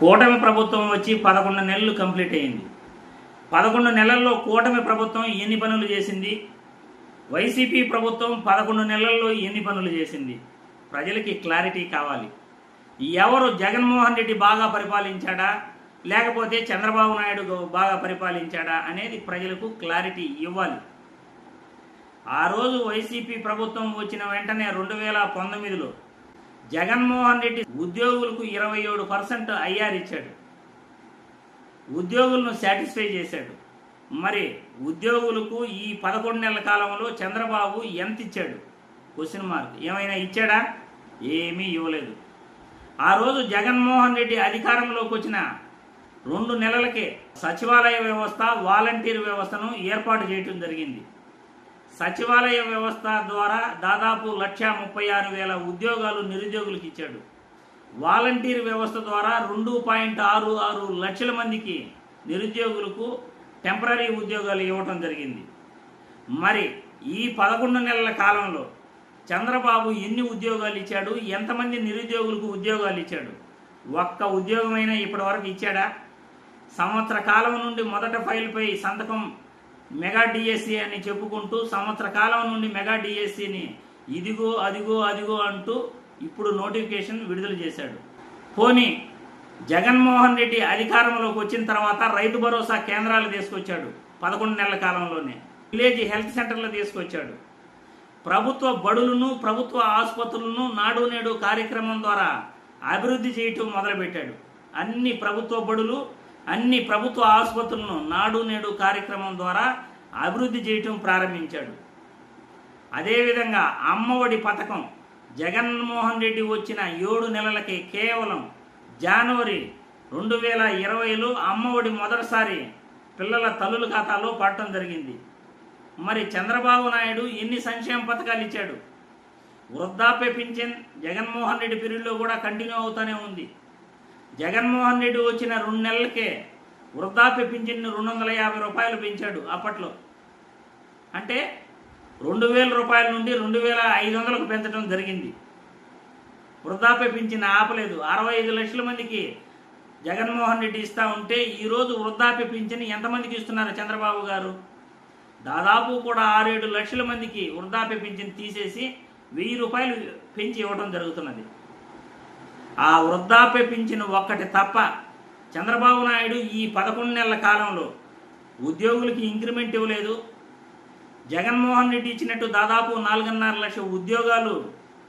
కూటమి ప్రభుత్వం వచ్చి పదకొండు నెలలు కంప్లీట్ అయింది పదకొండు నెలల్లో కూటమి ప్రభుత్వం ఎన్ని పనులు చేసింది? వైసీపీ ప్రభుత్వం పదకొండు నెలల్లో ఎన్ని పనులు చేసింది? ప్రజలకి క్లారిటీ కావాలి. ఎవరు జగన్మోహన్ రెడ్డి బాగా పరిపాలించాడా? లేకపోతే చంద్రబాబు నాయుడు బాగా పరిపాలించాడా అనేది ప్రజలకు క్లారిటీ ఇవ్వాలి. ఆ రోజు వైసీపీ ప్రభుత్వం వచ్చిన వెంటనే రెండు వేల పంతొమ్మిదిలో జగన్మోహన్ రెడ్డి ఉద్యోగులకు ఇరవై ఏడు పర్సెంట్ ఐఆర్ ఇచ్చాడు. ఉద్యోగులను సాటిస్ఫై చేశాడు. మరి ఉద్యోగులకు ఈ పదకొండు నెలల కాలంలో చంద్రబాబు ఎంత ఇచ్చాడు? క్వశ్చన్ మార్క్ ఏమైనా ఇచ్చాడా? ఏమీ ఇవ్వలేదు. ఆ రోజు జగన్మోహన్ రెడ్డి అధికారంలోకి వచ్చిన రెండు నెలలకే సచివాలయ వ్యవస్థ వాలంటీర్ వ్యవస్థను ఏర్పాటు చేయటం జరిగింది. సచివాలయ వ్యవస్థ ద్వారా దాదాపు లక్ష ముప్పై ఆరు వేల ఉద్యోగాలు నిరుద్యోగులకు ఇచ్చాడు. వాలంటీర్ వ్యవస్థ ద్వారా రెండు పాయింట్ ఆరు ఆరు లక్షల మందికి నిరుద్యోగులకు టెంపరీ ఉద్యోగాలు ఇవ్వటం జరిగింది. మరి ఈ పదకొండు నెలల కాలంలో చంద్రబాబు ఎన్ని ఉద్యోగాలు ఇచ్చాడు? ఎంతమంది నిరుద్యోగులకు ఉద్యోగాలు ఇచ్చాడు? ఒక్క ఉద్యోగమైనా ఇప్పటివరకు ఇచ్చాడా? సంవత్సర కాలం నుండి మొదట ఫైల్పై సంతకం మెగా డిఎస్సి అని చెప్పుకుంటూ సంవత్సర కాలం నుండి మెగా డిఎస్సిని ఇదిగో అదిగో అదిగో అంటూ ఇప్పుడు నోటిఫికేషన్ విడుదల చేశాడు. పోనీ జగన్మోహన్ రెడ్డి అధికారంలోకి వచ్చిన తర్వాత రైతు భరోసా కేంద్రాలు తీసుకొచ్చాడు పదకొండు నెలల కాలంలోనే. విలేజ్ హెల్త్ సెంటర్లు తీసుకొచ్చాడు. ప్రభుత్వ బడులను ప్రభుత్వ ఆసుపత్రులను నాడు నేడు కార్యక్రమం ద్వారా అభివృద్ధి చేయటం మొదలుపెట్టాడు. అన్ని ప్రభుత్వ బడులు అన్ని ప్రభుత్వ ఆసుపత్రులను నాడు నేడు కార్యక్రమం ద్వారా అభివృద్ధి చేయటం ప్రారంభించాడు. అదేవిధంగా అమ్మఒడి పథకం జగన్మోహన్ రెడ్డి వచ్చిన ఏడు నెలలకి కేవలం జనవరి రెండు వేల ఇరవైలో అమ్మఒడి మొదటిసారి పిల్లల తల్లుల ఖాతాలో పడటం జరిగింది. మరి చంద్రబాబు నాయుడు ఎన్ని సంక్షేమ పథకాలు ఇచ్చాడు? వృద్ధాప్య పింఛన్ జగన్మోహన్ రెడ్డి పీరియడ్లో కూడా కంటిన్యూ అవుతూనే ఉంది. జగన్మోహన్ రెడ్డి వచ్చిన రెండు నెలలకే వృద్ధాప్య పింఛన్ను రెండు వందల యాభై రూపాయలు పెంచాడు అప్పట్లో. అంటే రెండు వేల రూపాయల నుండి రెండు వేల ఐదు వందలకు పెంచడం జరిగింది. వృద్ధాప్య పింఛన్ ఆపలేదు. అరవై ఐదు లక్షల మందికి జగన్మోహన్ రెడ్డి ఇస్తా ఉంటే ఈరోజు వృద్ధాప్య పింఛన్ ఎంతమందికి ఇస్తున్నారు చంద్రబాబు గారు? దాదాపు కూడా ఆరేడు లక్షల మందికి వృద్ధాప్య పింఛన్ తీసేసి వెయ్యి రూపాయలు పెంచి ఇవ్వడం జరుగుతున్నది. ఆ వృద్ధాప్య పింఛను ఒక్కటి తప్ప చంద్రబాబు నాయుడు ఈ పదకొండు నెలల కాలంలో ఉద్యోగులకి ఇంక్రిమెంట్ ఇవ్వలేదు. జగన్మోహన్ రెడ్డి ఇచ్చినట్టు దాదాపు నాలుగున్నర లక్ష ఉద్యోగాలు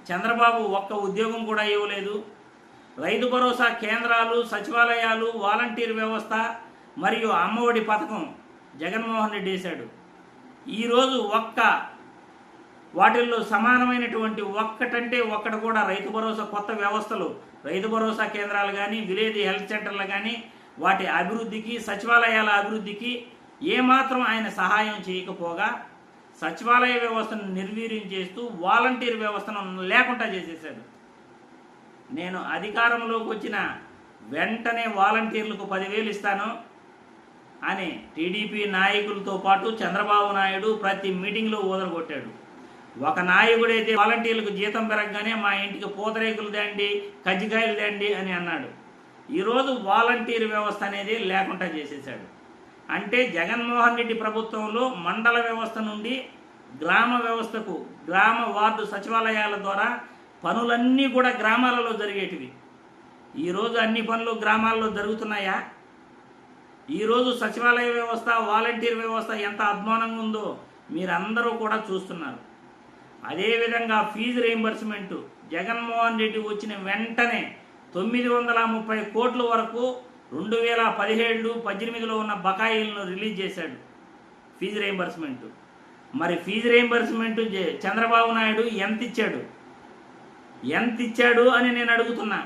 చంద్రబాబు ఒక్క ఉద్యోగం కూడా ఇవ్వలేదు. రైతు భరోసా కేంద్రాలు సచివాలయాలు వాలంటీర్ వ్యవస్థ మరియు అమ్మఒడి పథకం జగన్మోహన్ రెడ్డి వేశాడు. ఈరోజు ఒక్క వాటిల్లో సమానమైనటువంటి ఒక్కటంటే ఒక్కటి కూడా రైతు భరోసా కొత్త వ్యవస్థలు రైతు భరోసా కేంద్రాలు కానీ విలేజ్ హెల్త్ సెంటర్లు కానీ వాటి అభివృద్ధికి సచివాలయాల అభివృద్ధికి ఏమాత్రం ఆయన సహాయం చేయకపోగా సచివాలయ వ్యవస్థను నిర్వీర్యం చేస్తూ వాలంటీర్ వ్యవస్థను లేకుండా చేసేసాడు నేను అధికారంలోకి వచ్చిన వెంటనే వాలంటీర్లకు పదివేలు ఇస్తాను అని టీడీపీ నాయకులతో పాటు చంద్రబాబు నాయుడు ప్రతి మీటింగ్లో ఊదరగొట్టాడు ఒక నాయకుడైతే వాలంటీర్లకు జీతం పెరగగానే మా ఇంటికి పూతరేకులు దండి కజ్జికాయలు దండి అని అన్నాడు. ఈరోజు వాలంటీర్ వ్యవస్థ అనేది లేకుండా చేసేసాడు అంటే జగన్మోహన్ రెడ్డి ప్రభుత్వంలో మండల వ్యవస్థ నుండి గ్రామ వ్యవస్థకు గ్రామ వార్డు సచివాలయాల ద్వారా పనులన్నీ కూడా గ్రామాలలో జరిగేటివి. ఈరోజు అన్ని పనులు గ్రామాల్లో జరుగుతున్నాయా? ఈరోజు సచివాలయ వ్యవస్థ వాలంటీర్ వ్యవస్థ ఎంత అధ్వానంగా ఉందో మీరందరూ కూడా చూస్తున్నారు. అదేవిధంగా ఫీజు రీయింబర్స్మెంట్ జగన్మోహన్ రెడ్డి వచ్చిన వెంటనే తొమ్మిది వందల ముప్పై కోట్ల వరకు రెండు వేల పదిహేడు పద్దెనిమిదిలో ఉన్న బకాయిలను రిలీజ్ చేశాడు ఫీజు రీయింబర్స్మెంట్ మరి ఫీజు రీయింబర్స్మెంట్ చంద్రబాబు నాయుడు ఎంత ఇచ్చాడు? ఎంత ఇచ్చాడు అని నేను అడుగుతున్నా.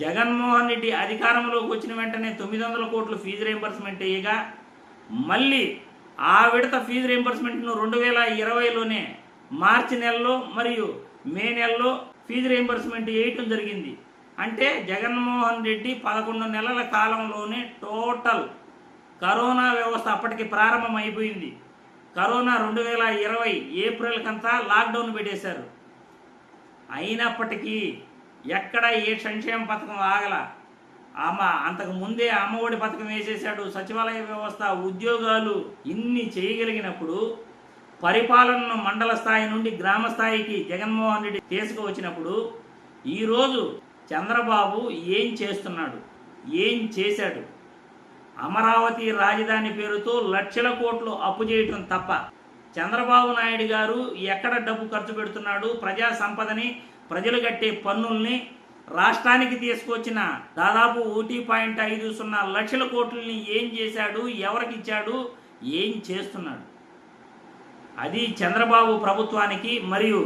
జగన్మోహన్ రెడ్డి అధికారంలోకి వచ్చిన వెంటనే తొమ్మిది వందల కోట్లు ఫీజు రీయింబర్స్మెంట్ అయ్యగా మళ్ళీ ఆ విడత ఫీజు రీయింబర్స్మెంట్ను రెండు వేల ఇరవైలోనే మార్చి నెలలో మరియు మే నెలలో ఫీజు రీంబర్స్మెంట్ వేయటం జరిగింది. అంటే జగన్మోహన్ రెడ్డి పదకొండు నెలల కాలంలోనే టోటల్ కరోనా వ్యవస్థ అప్పటికి ప్రారంభం అయిపోయింది కరోనా రెండు వేల ఇరవై ఏప్రిల్ కంతా లాక్డౌన్ పెట్టేశారు. అయినప్పటికీ ఎక్కడ ఏ సంక్షేమ పథకం ఆగల? ఆమె అంతకు ముందే అమ్మఒడి పథకం వేసేశాడు. సచివాలయ వ్యవస్థ ఉద్యోగాలు ఇన్ని చేయగలిగినప్పుడు పరిపాలనను మండల స్థాయి నుండి గ్రామ స్థాయికి జగన్మోహన్ రెడ్డి తీసుకువచ్చినప్పుడు ఈరోజు చంద్రబాబు ఏం చేస్తున్నాడు? ఏం చేశాడు? అమరావతి రాజధాని పేరుతో లక్షల కోట్లు అప్పు చేయటం తప్ప చంద్రబాబు నాయుడు గారు ఎక్కడ డబ్బు ఖర్చు పెడుతున్నాడు? ప్రజా సంపదని ప్రజలు కట్టే పన్నుల్ని రాష్ట్రానికి తీసుకొచ్చిన దాదాపు ఒకటి పాయింట్ ఐదు సున్నా లక్షల కోట్లని ఏం చేశాడు? ఎవరికిచ్చాడు ఏం చేస్తున్నాడు? అది చంద్రబాబు ప్రభుత్వానికి మరియు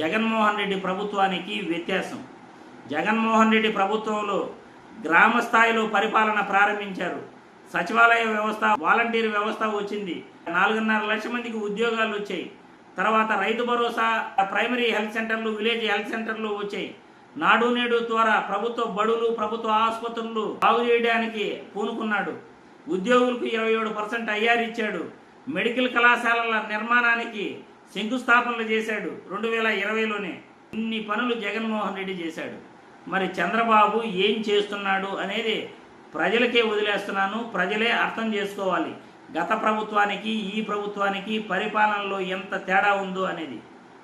జగన్మోహన్ రెడ్డి ప్రభుత్వానికి వ్యత్యాసం. జగన్మోహన్ రెడ్డి ప్రభుత్వంలో గ్రామ స్థాయిలో పరిపాలన ప్రారంభించారు. సచివాలయ వ్యవస్థ వాలంటీర్ వ్యవస్థ వచ్చింది. నాలుగున్నర లక్షల మందికి ఉద్యోగాలు వచ్చాయి. తర్వాత రైతు భరోసా ప్రైమరీ హెల్త్ సెంటర్లు విలేజ్ హెల్త్ సెంటర్లు వచ్చాయి. నాడు నేడు ద్వారా ప్రభుత్వ బడులు ప్రభుత్వ ఆసుపత్రులు బాగు చేయడానికి పూనుకున్నాడు. ఉద్యోగులకు ఇరవై ఏడు పర్సెంట్ ఐఆర్ ఇచ్చాడు. మెడికల్ కళాశాలల నిర్మాణానికి శంకుస్థాపనలు చేశాడు రెండు వేల ఇరవైలోనే. ఇన్ని పనులు జగన్మోహన్ రెడ్డి చేశాడు. మరి చంద్రబాబు ఏం చేస్తున్నాడు అనేది ప్రజలకే వదిలేస్తున్నాను ప్రజలే అర్థం చేసుకోవాలి. గత ప్రభుత్వానికి ఈ ప్రభుత్వానికి పరిపాలనలో ఎంత తేడా ఉందో అనేది.